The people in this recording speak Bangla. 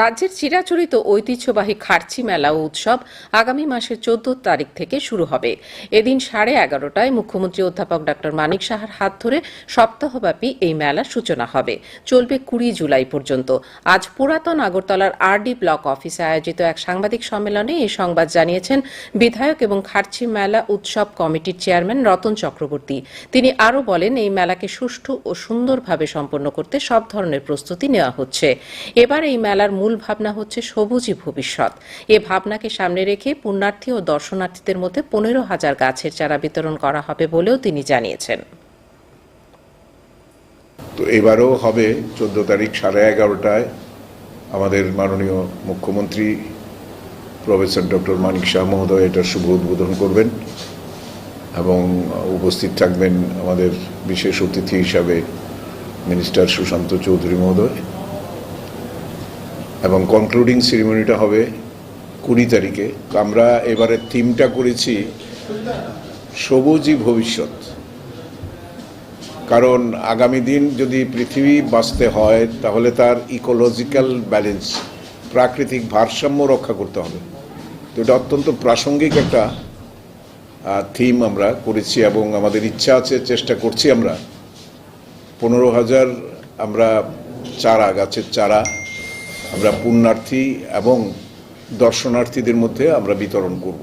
রাজ্যের চিরাচরিত ঐতিহ্যবাহী খার্চি মেলা ও উৎসব আগামী মাসের চোদ্দ তারিখ থেকে শুরু হবে। এদিন সাড়ে এগারোটায় মুখ্যমন্ত্রী অধ্যাপক ডক্টর মানিক সাহার হাত ধরে সপ্তাহব্যাপী এই মেলার সূচনা হবে। চলবে কুড়ি জুলাই পর্যন্ত। আজ পুরাতন আগরতলার আরডি ব্লক অফিসে আয়োজিত এক সাংবাদিক সম্মেলনে এই সংবাদ জানিয়েছেন বিধায়ক এবং খার্চি মেলা উৎসব কমিটির চেয়ারম্যান রতন চক্রবর্তী। তিনি আরও বলেন, এই মেলাকে সুষ্ঠু ও সুন্দরভাবে সম্পন্ন করতে সব ধরনের প্রস্তুতি নেওয়া হচ্ছে। এবার এই মেলার মূল ভাবনা হচ্ছে সবুজই ভবিষ্যৎ। এ ভাবনাকে সামনে রেখে পুণ্যার্থী ও দর্শনার্থীদের মধ্যে পনেরো হাজার গাছের চারা বিতরণ করা হবে বলেও তিনি জানিয়েছেন। তো এবারও হবে চোদ্দ তারিখ সাড়ে এগারোটায় আমাদের মাননীয় মুখ্যমন্ত্রী প্রফেসর ডক্টর মানিক শাহ মহোদয় এটার শুভ উদ্বোধন করবেন এবং উপস্থিত থাকবেন আমাদের বিশেষ অতিথি হিসাবে মিনিস্টার সুশান্ত চৌধুরী মহোদয়। এবং কনক্লুডিং সেরিমনিটা হবে কুড়ি তারিখে। আমরা এবারে থিমটা করেছি সবুজই ভবিষ্যৎ। কারণ আগামী দিন যদি পৃথিবী বাঁচতে হয়, তাহলে তার ইকোলজিক্যাল ব্যালেন্স প্রাকৃতিক ভারসাম্য রক্ষা করতে হবে। তো এটা অত্যন্ত প্রাসঙ্গিক একটা থিম আমরা করেছি এবং আমাদের ইচ্ছা আছে, চেষ্টা করছি আমরা। পনেরো হাজার আমরা চারা, গাছের চারা আমরা পুণ্যার্থী এবং দর্শনার্থীদের মধ্যে আমরা বিতরণ করব।